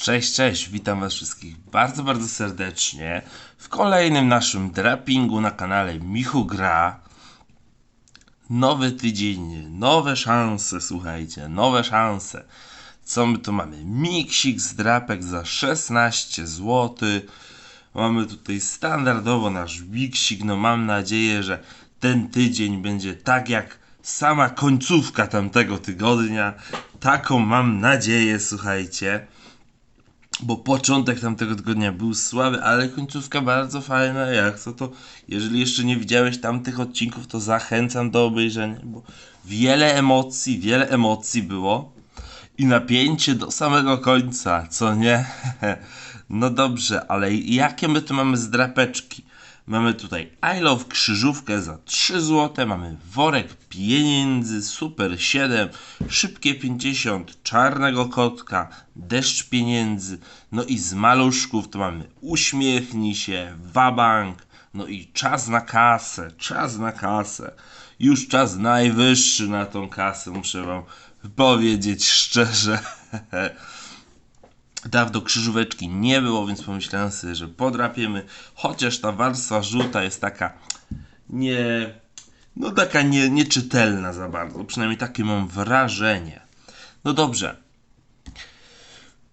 Cześć, cześć, witam was wszystkich bardzo, bardzo serdecznie w kolejnym naszym drapingu na kanale Michu Gra. Nowy tydzień, nowe szanse, słuchajcie, nowe szanse. Co my tu mamy? Miksik z drapek za 16 zł. Mamy tutaj standardowo nasz miksik. No mam nadzieję, że ten tydzień będzie tak jak sama końcówka tamtego tygodnia. Taką mam nadzieję, słuchajcie bo początek tamtego tygodnia był słaby, ale końcówka bardzo fajna. Jak co to, jeżeli jeszcze nie widziałeś tamtych odcinków, to zachęcam do obejrzenia, bo wiele emocji, wiele emocji było i napięcie do samego końca, co nie? No dobrze, ale jakie my tu mamy zdrapeczki? Mamy tutaj I Love krzyżówkę za 3 zł, mamy worek pieniędzy, super 7, szybkie 50, czarnego kotka, deszcz pieniędzy, no i z maluszków to mamy uśmiechnij się, wabank, no i czas na kasę, czas na kasę. Już czas najwyższy na tą kasę, muszę wam powiedzieć szczerze. Dawno krzyżóweczki nie było, więc pomyślałem sobie, że podrapiemy. Chociaż ta warstwa żółta jest taka nie. No taka nie, nieczytelna za bardzo. Przynajmniej takie mam wrażenie. No dobrze.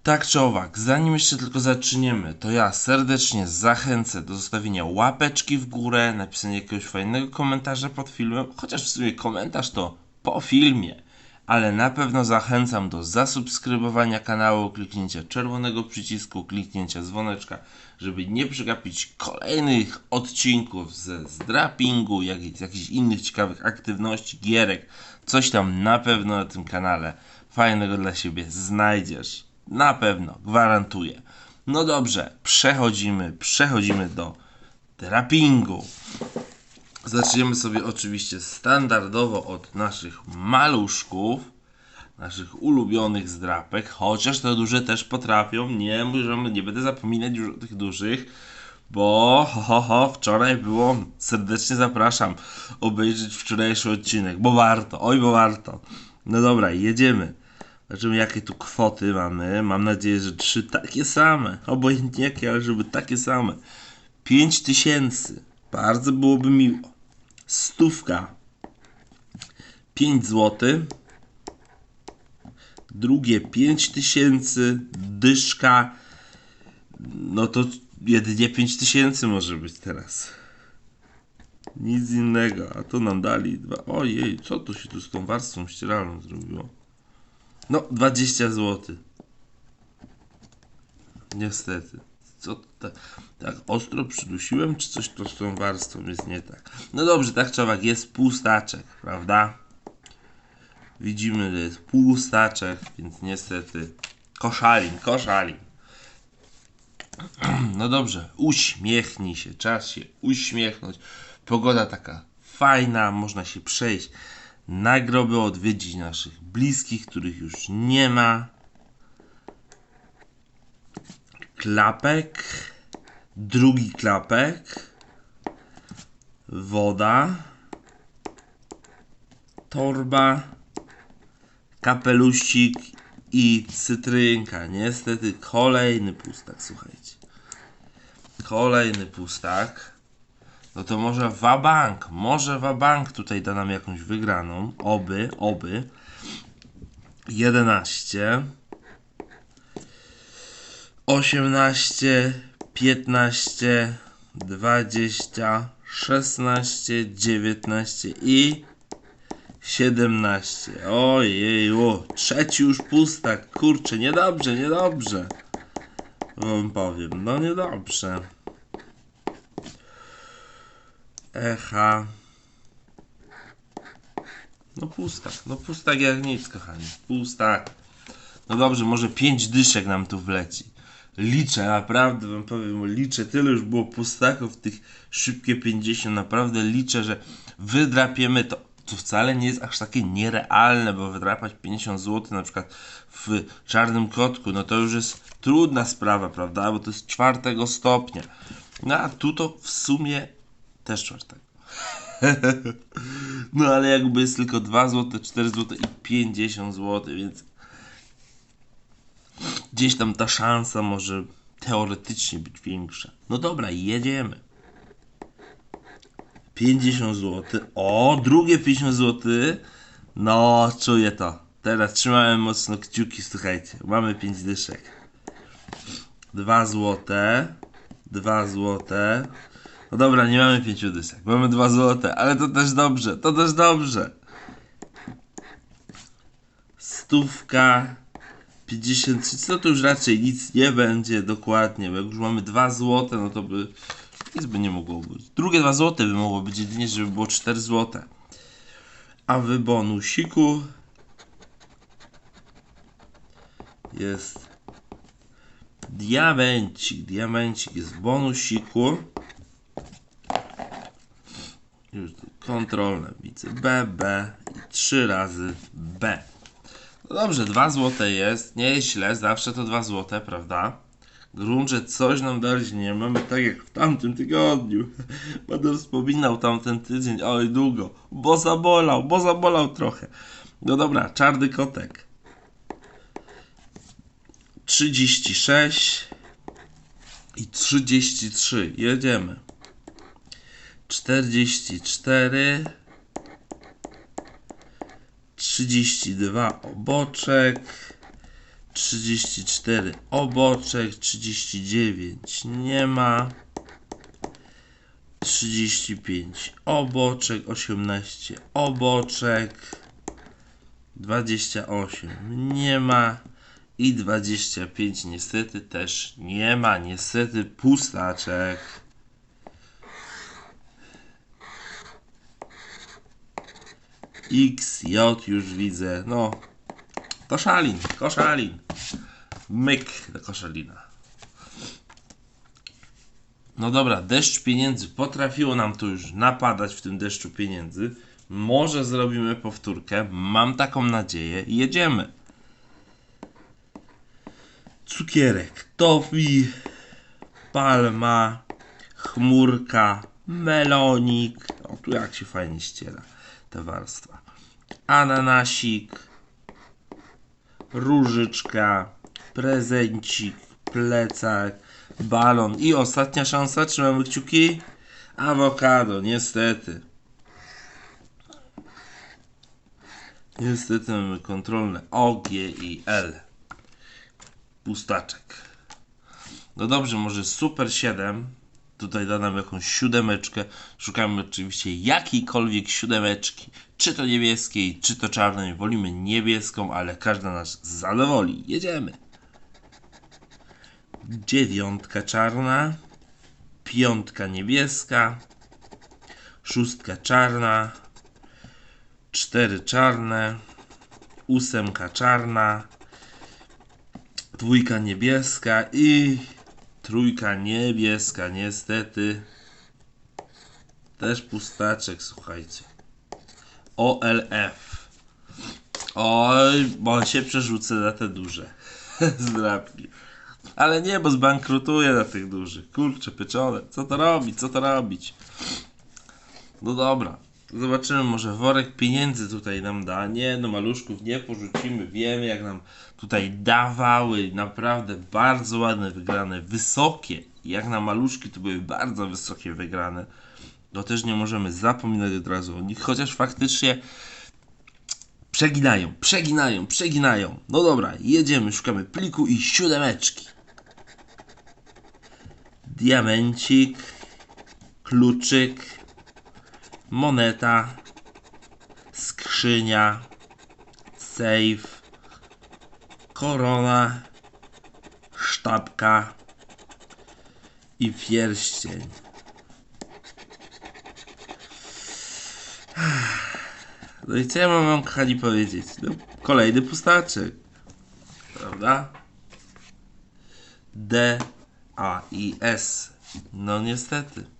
Tak czy owak, zanim jeszcze tylko zaczniemy, to ja serdecznie zachęcę do zostawienia łapeczki w górę, napisania jakiegoś fajnego komentarza pod filmem, chociaż w sumie komentarz to po filmie ale na pewno zachęcam do zasubskrybowania kanału, kliknięcia czerwonego przycisku, kliknięcia dzwoneczka, żeby nie przegapić kolejnych odcinków ze zdrapingu, jak jakichś innych ciekawych aktywności, gierek. Coś tam na pewno na tym kanale fajnego dla siebie znajdziesz. Na pewno, gwarantuję. No dobrze, przechodzimy, przechodzimy do drapingu. Zaczniemy sobie oczywiście standardowo od naszych maluszków, naszych ulubionych zdrapek, chociaż te duże też potrafią, nie możemy, nie będę zapominać już o tych dużych, bo ho, ho, ho, wczoraj było, serdecznie zapraszam obejrzeć wczorajszy odcinek, bo warto, oj bo warto. No dobra, jedziemy. Zobaczymy jakie tu kwoty mamy, mam nadzieję, że trzy takie same, obojętnie jakie, ale żeby takie same. 5000 tysięcy, bardzo byłoby miło stówka. 5 zł drugie 5 tysięcy. Dyszka. No to jedynie 5 tysięcy może być teraz. Nic innego. A tu nam dali dwa... ojej co tu się tu z tą warstwą ścieralną zrobiło? No 20 zł niestety co tak, tak ostro przydusiłem, czy coś to z tą warstwą jest nie tak? No dobrze, tak człowiek jest półstaczek, prawda? Widzimy, że jest półstaczek, więc niestety koszalin, koszalin. No dobrze, uśmiechnij się, czas się uśmiechnąć. Pogoda taka fajna, można się przejść na groby, odwiedzić naszych bliskich, których już nie ma klapek, drugi klapek, woda, torba, kapelusik i cytrynka. Niestety kolejny pustak, słuchajcie. Kolejny pustak. No to może Wabank, może Wabank tutaj da nam jakąś wygraną. Oby, oby. 11 osiemnaście, piętnaście, dwadzieścia, szesnaście, dziewiętnaście i siedemnaście. Ojej, o, trzeci już pustak. Kurczę, niedobrze, niedobrze. Wam powiem, no niedobrze. Echa. No pustak, no pustak jak nic, kochani. Pustak. No dobrze, może pięć dyszek nam tu wleci liczę, naprawdę wam powiem, liczę, tyle już było pustaków tych szybkie 50, naprawdę liczę, że wydrapiemy to. To wcale nie jest aż takie nierealne, bo wydrapać 50 zł na przykład w czarnym kotku, no to już jest trudna sprawa, prawda? Bo to jest czwartego stopnia. No a tu to w sumie też czwartego. no ale jakby jest tylko 2 zł, 4 zł i 50 zł, więc gdzieś tam ta szansa może teoretycznie być większa. No dobra, jedziemy. 50 zł. O, drugie 50 zł. No, czuję to. Teraz trzymałem mocno kciuki, słuchajcie. Mamy 5 dyszek. 2 złote. 2 złote. No dobra, nie mamy 5 dyszek. Mamy 2 złote, ale to też dobrze. To też dobrze. Stówka. 53, no to już raczej nic nie będzie dokładnie, bo jak już mamy 2 złote, no to by nic by nie mogło być. Drugie 2 złote by mogło być jedynie, żeby było 4 złote. A w bonusiku jest diamencik. Diamencik jest w bonusiku. Już kontrolne widzę B, B i 3 razy B. No dobrze, 2 złote jest, nie jest źle, zawsze to 2 złote, prawda? Grunt, że coś nam dali, nie mamy tak jak w tamtym tygodniu. Będę wspominał tamten tydzień, oj długo, bo zabolał, bo zabolał trochę. No dobra, czarny kotek. 36 i 33, jedziemy. 44 32 oboczek, 34 oboczek, 39 nie ma, 35 oboczek, 18 oboczek, 28 nie ma i 25 niestety też nie ma, niestety pustaczek. X, J już widzę. No, koszalin, koszalin. Myk do koszalina. No dobra, deszcz pieniędzy. Potrafiło nam tu już napadać w tym deszczu pieniędzy. Może zrobimy powtórkę. Mam taką nadzieję. Jedziemy. Cukierek, tofi, palma, chmurka, melonik. O, tu jak się fajnie ściera ta warstwa. Ananasik, różyczka, prezencik, plecak, balon i ostatnia szansa, trzymamy kciuki. Awokado, niestety. Niestety mamy kontrolne O, G i L. Pustaczek. No dobrze, może Super 7. Tutaj da nam jakąś siódemeczkę. Szukamy oczywiście jakiejkolwiek siódemeczki. Czy to niebieskiej, czy to czarnej. Wolimy niebieską, ale każda nas zadowoli. Jedziemy. Dziewiątka czarna. Piątka niebieska. Szóstka czarna. Cztery czarne. Ósemka czarna. Dwójka niebieska i trójka niebieska, niestety. Też pustaczek, słuchajcie. OLF. Oj, bo się przerzucę na te duże zdrapki. Ale nie, bo zbankrutuję na tych dużych. Kurczę, pieczone. Co to robić? Co to robić? No dobra. Zobaczymy, może worek pieniędzy tutaj nam da. Nie, no maluszków nie porzucimy. Wiemy, jak nam tutaj dawały. Naprawdę bardzo ładne wygrane. Wysokie. Jak na maluszki to były bardzo wysokie wygrane. To też nie możemy zapominać od razu o nich. Chociaż faktycznie przeginają, przeginają, przeginają. No dobra, jedziemy, szukamy pliku i siódemeczki. Diamencik, kluczyk, moneta, skrzynia, safe, korona, sztabka i pierścień. No i co ja mam wam kochani powiedzieć? No, kolejny pustaczek. Prawda? D, A i S. No niestety.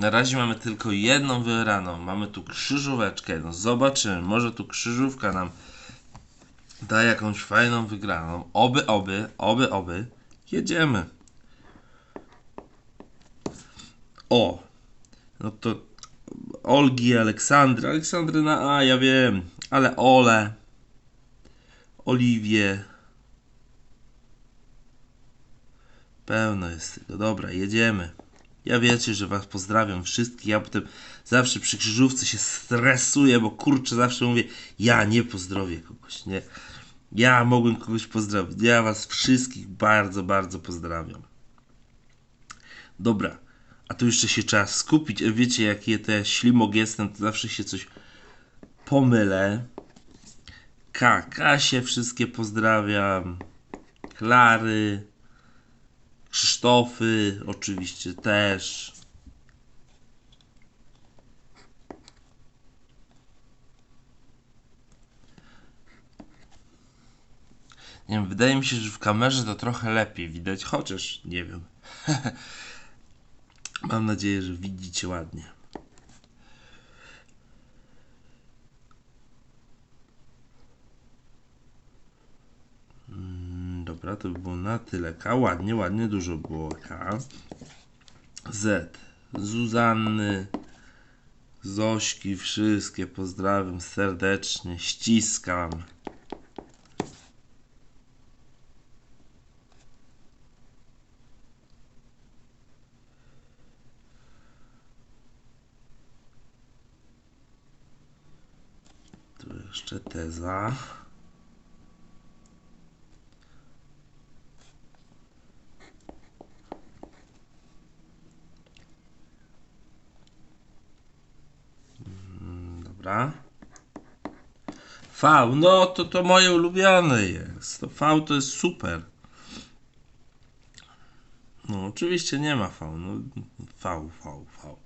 Na razie mamy tylko jedną wybraną. Mamy tu krzyżóweczkę. No zobaczymy, może tu krzyżówka nam da jakąś fajną wygraną. Oby, oby, oby, oby. Jedziemy. O! No to Olgi, Aleksandra. Aleksandry na A, ja wiem. Ale Ole. Oliwie. Pełno jest tego. Dobra, jedziemy. Ja wiecie, że was pozdrawiam wszystkich. Ja potem zawsze przy krzyżówce się stresuję, bo kurczę, zawsze mówię, ja nie pozdrowię kogoś, nie? Ja mogłem kogoś pozdrowić. Ja was wszystkich bardzo, bardzo pozdrawiam. Dobra, a tu jeszcze się trzeba skupić. E, Wiecie, jakie ja ślimog jestem, to zawsze się coś pomylę. K, Kasię wszystkie pozdrawiam. Klary. Krzysztofy oczywiście też. Nie wiem, wydaje mi się, że w kamerze to trochę lepiej widać, chociaż nie wiem. Mam nadzieję, że widzicie ładnie. Mm, Dobra, to by było na tyle. K, ładnie, ładnie, dużo było K. Z, Zuzanny, Zośki, wszystkie pozdrawiam serdecznie, ściskam. Tu jeszcze teza. Mm, Dobra. V, no to to moje ulubione jest. To V to jest super. No oczywiście nie ma V. No, v, V, V.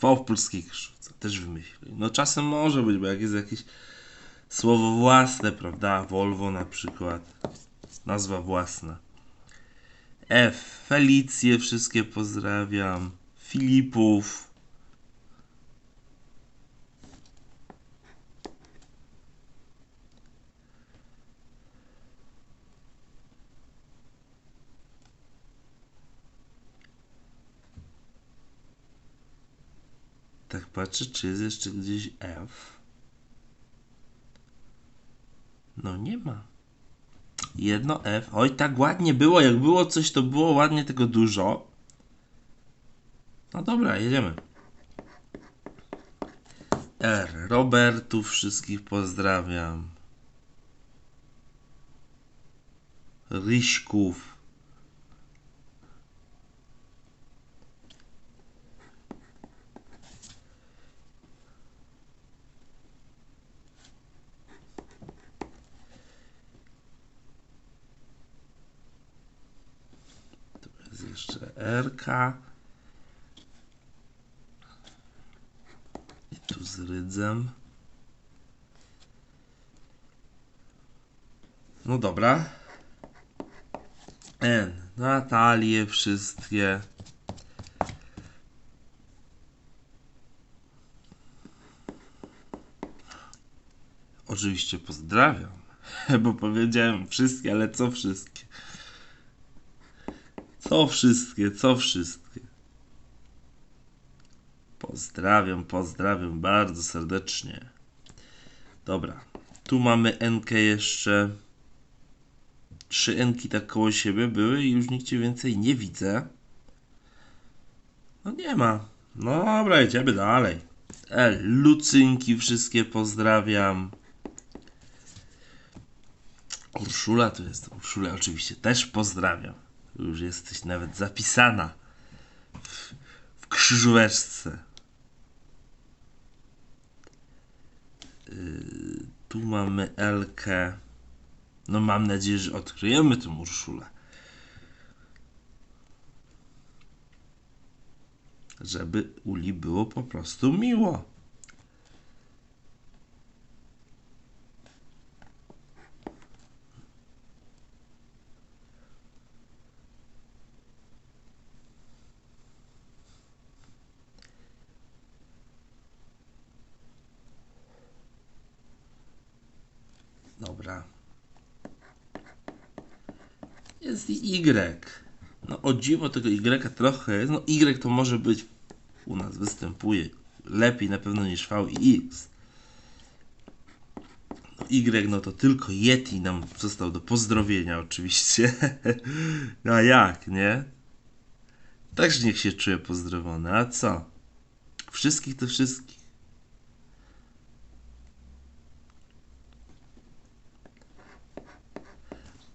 V w polskiej krzyżówce. Też wymyślili. No czasem może być, bo jak jest jakieś słowo własne, prawda? Volvo na przykład. Nazwa własna. F. Felicję wszystkie pozdrawiam. Filipów. Tak patrzę, czy jest jeszcze gdzieś F. No nie ma. Jedno F. Oj, tak ładnie było. Jak było coś, to było ładnie tego dużo. No dobra, jedziemy. R. Robertów wszystkich pozdrawiam. Ryśków. Jest jeszcze RK. I tu z rydzem. No dobra. N. Natalie wszystkie. Oczywiście pozdrawiam, bo powiedziałem wszystkie, ale co wszystkie? Co wszystkie, co wszystkie? Pozdrawiam, pozdrawiam bardzo serdecznie. Dobra, tu mamy NK jeszcze. Trzy Nki tak koło siebie były i już nigdzie więcej nie widzę. No nie ma. No dobra, idziemy dalej. L, Lucynki wszystkie pozdrawiam. Urszula tu jest. Urszula oczywiście też pozdrawiam. Już jesteś nawet zapisana w, w krzyżóweczce. Yy, tu mamy Elkę. No mam nadzieję, że odkryjemy tę Urszulę. Żeby Uli było po prostu miło. Dobra. Jest i Y. No o dziwo tego Y trochę jest. No Y to może być u nas występuje lepiej na pewno niż V i X. No Y no to tylko Yeti nam został do pozdrowienia oczywiście. A jak, nie? Też niech się czuje pozdrowiony. A co? Wszystkich to wszystkich.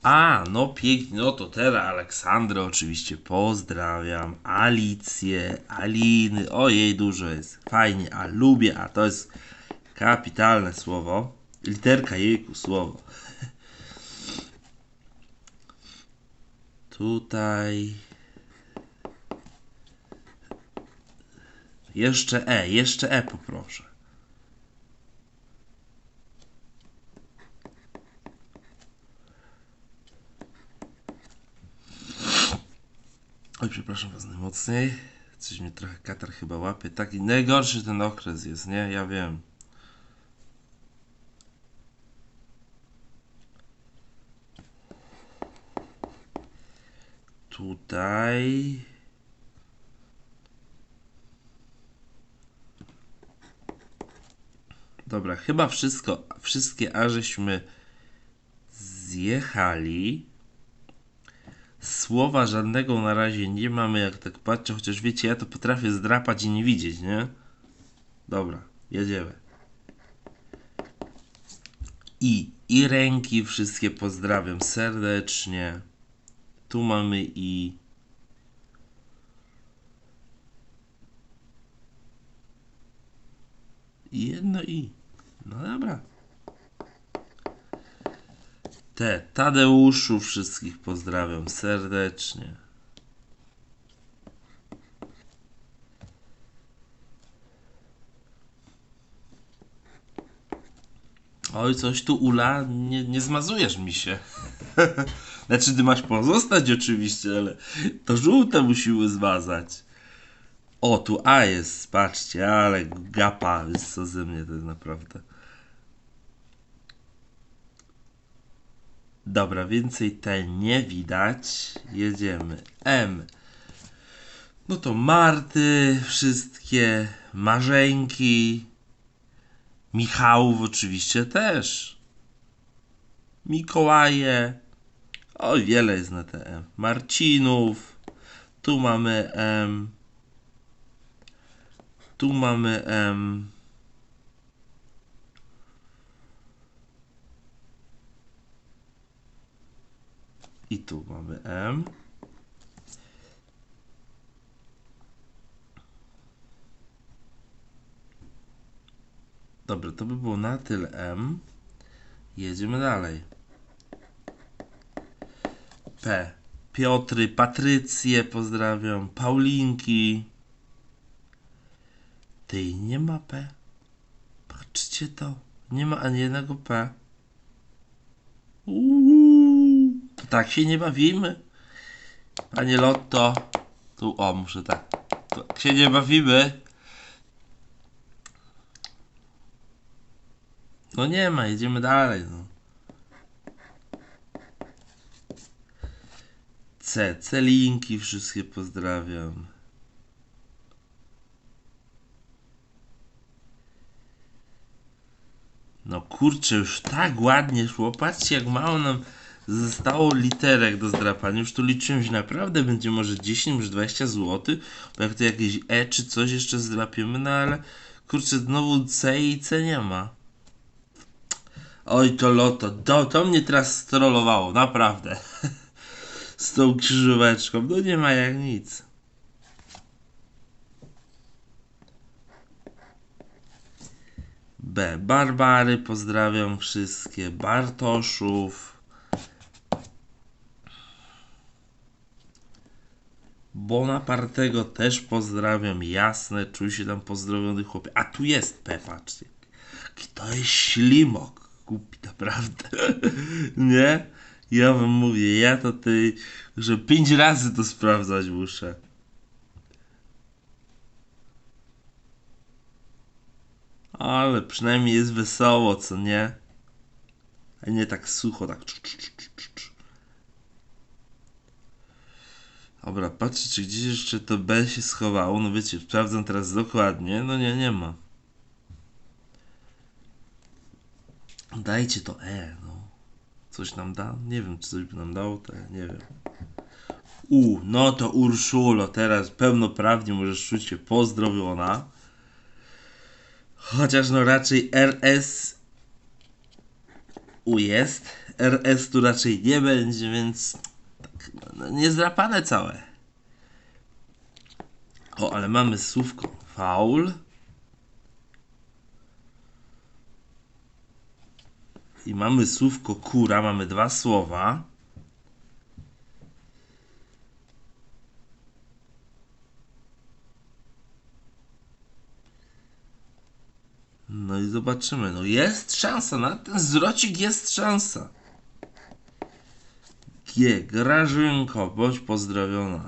A, no pięknie, no to teraz Aleksandrę oczywiście pozdrawiam, Alicję, Aliny, ojej dużo jest, fajnie, a lubię, a to jest kapitalne słowo, literka jejku, słowo. Tutaj... Jeszcze E, jeszcze E poproszę. Oj, przepraszam was najmocniej. Coś mnie trochę katar chyba łapie. Taki najgorszy ten okres jest, nie? Ja wiem. Tutaj. Dobra, chyba wszystko, wszystkie A żeśmy zjechali. Słowa żadnego na razie nie mamy, jak tak patrzę, chociaż wiecie, ja to potrafię zdrapać i nie widzieć, nie? Dobra, jedziemy. I, i ręki wszystkie pozdrawiam serdecznie. Tu mamy i. Jedno i. No dobra. Te Tadeuszu wszystkich pozdrawiam serdecznie. Oj, coś tu Ula, nie, nie zmazujesz mi się. znaczy, ty masz pozostać oczywiście, ale to żółte musimy zmazać. O, tu A jest, patrzcie, ale gapa, co ze mnie to jest naprawdę. Dobra, więcej T nie widać. Jedziemy. M. No to Marty, wszystkie Marzenki. Michałów oczywiście też. Mikołaje. Oj, wiele jest na te M. Marcinów. Tu mamy M. Tu mamy M. I tu mamy M. Dobra, to by było na tyle M. Jedziemy dalej. P. Piotry, Patrycję pozdrawiam. Paulinki. Ty, nie ma P. Patrzcie to. Nie ma ani jednego P. Uuu, tak się nie bawimy. Panie Lotto. Tu, o, muszę tak. Tak się nie bawimy. No nie ma, jedziemy dalej. No. C. Celinki wszystkie pozdrawiam. No kurczę, już tak ładnie szło. Patrzcie, jak mało nam zostało literek do zdrapania. Już tu liczyłem, naprawdę będzie może 10, może 20 zł. Bo jak to jakieś E czy coś jeszcze zdrapiemy, no ale kurczę, znowu C i C nie ma. Oj, to loto. To, to mnie teraz strollowało, naprawdę. Z tą krzyżóweczką. No nie ma jak nic. B. Barbary, pozdrawiam wszystkie. Bartoszów. Bonapartego też pozdrawiam, jasne, czuj się tam pozdrowiony chłopie. A tu jest P, patrzcie. Jaki to jest ślimok, głupi naprawdę. Nie? Ja wam mówię, ja to ty, że pięć razy to sprawdzać muszę. Ale przynajmniej jest wesoło, co nie? A nie tak sucho, tak. cz, cz, cz, Dobra, patrzę, czy gdzieś jeszcze to B się schowało. No wiecie, sprawdzam teraz dokładnie. No nie, nie ma. Dajcie to E, no. Coś nam da? Nie wiem, czy coś by nam dało, to nie wiem. U, no to Urszulo, teraz pełnoprawnie możesz czuć się pozdrowiona. Chociaż no raczej RS U jest. RS tu raczej nie będzie, więc niezdrapane całe. O, ale mamy słówko faul. I mamy słówko kura, mamy dwa słowa. No i zobaczymy. No jest szansa, na ten zwrocik jest szansa. G. Grażynko, bądź pozdrowiona.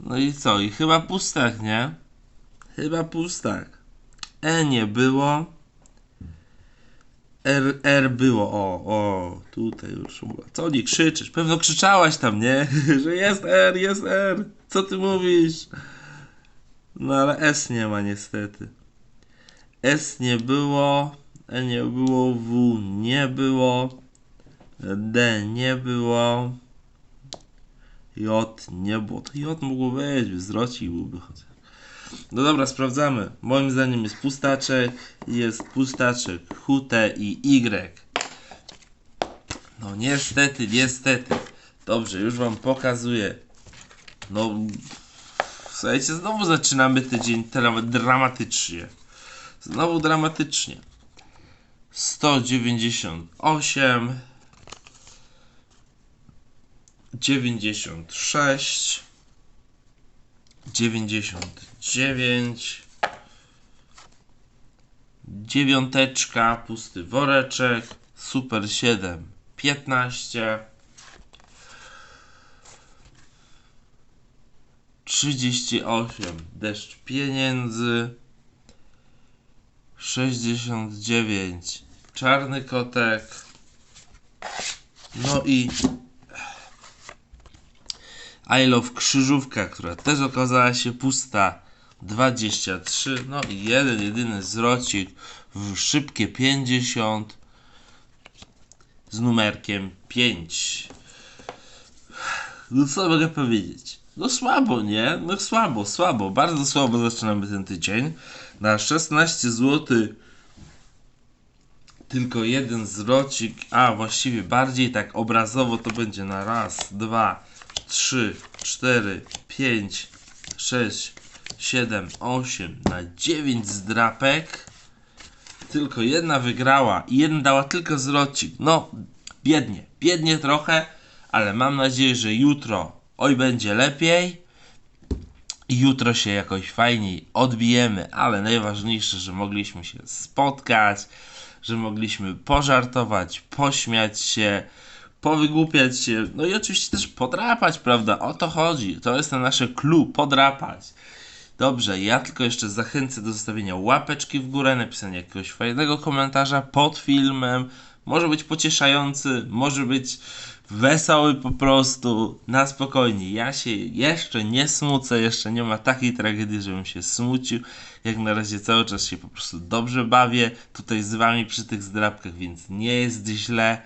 No i co? I chyba pustak, nie? Chyba pustak. E nie było. R, R było. O, o, tutaj już była. Co nie krzyczysz? Pewno krzyczałaś tam, nie? Że jest R, jest R. Co ty mówisz? No ale S nie ma niestety. S nie było. E nie było. W nie było. D nie było. J nie było. To J mógł być, zwrocik byłby chociaż. No dobra, sprawdzamy. Moim zdaniem jest pustaczek, jest pustaczek hute i Y. No niestety, niestety. Dobrze, już wam pokazuję. No, słuchajcie, znowu zaczynamy tydzień dra- dramatycznie. Znowu dramatycznie. 198 96 99 dziewiąteczka, pusty woreczek, super 7 15 38 deszcz pieniędzy 69 czarny kotek no i I Love Krzyżówka, która też okazała się pusta. 23, no i jeden, jedyny zwrocik w szybkie 50 z numerkiem 5. No co mogę powiedzieć? No słabo, nie? No słabo, słabo, bardzo słabo zaczynamy ten tydzień. Na 16 zł tylko jeden zwrocik, a właściwie bardziej tak obrazowo to będzie na raz, dwa, 3, 4, 5, 6, 7, 8 na 9 zdrapek. Tylko jedna wygrała i jedna dała tylko zwrocik. No, biednie, biednie trochę, ale mam nadzieję, że jutro oj będzie lepiej. Jutro się jakoś fajniej odbijemy, ale najważniejsze, że mogliśmy się spotkać, że mogliśmy pożartować, pośmiać się powygłupiać się, no i oczywiście też podrapać, prawda? O to chodzi. To jest na nasze clue, podrapać. Dobrze, ja tylko jeszcze zachęcę do zostawienia łapeczki w górę, napisania jakiegoś fajnego komentarza pod filmem. Może być pocieszający, może być wesoły po prostu, na spokojnie. Ja się jeszcze nie smucę, jeszcze nie ma takiej tragedii, żebym się smucił. Jak na razie cały czas się po prostu dobrze bawię tutaj z wami przy tych zdrapkach, więc nie jest źle.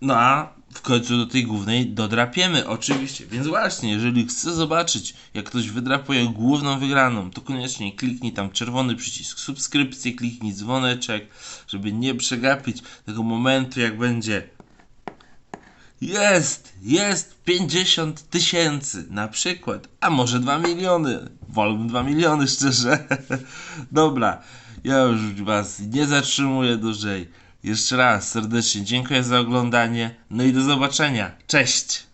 No a w końcu do tej głównej dodrapiemy, oczywiście. Więc właśnie, jeżeli chcesz zobaczyć, jak ktoś wydrapuje główną wygraną, to koniecznie kliknij tam czerwony przycisk subskrypcji, kliknij dzwoneczek, żeby nie przegapić tego momentu, jak będzie jest, jest 50 tysięcy na przykład, a może 2 miliony. Wolałbym 2 miliony, szczerze. Dobra, ja już Was nie zatrzymuję dłużej. Jeszcze raz serdecznie dziękuję za oglądanie. No i do zobaczenia. Cześć!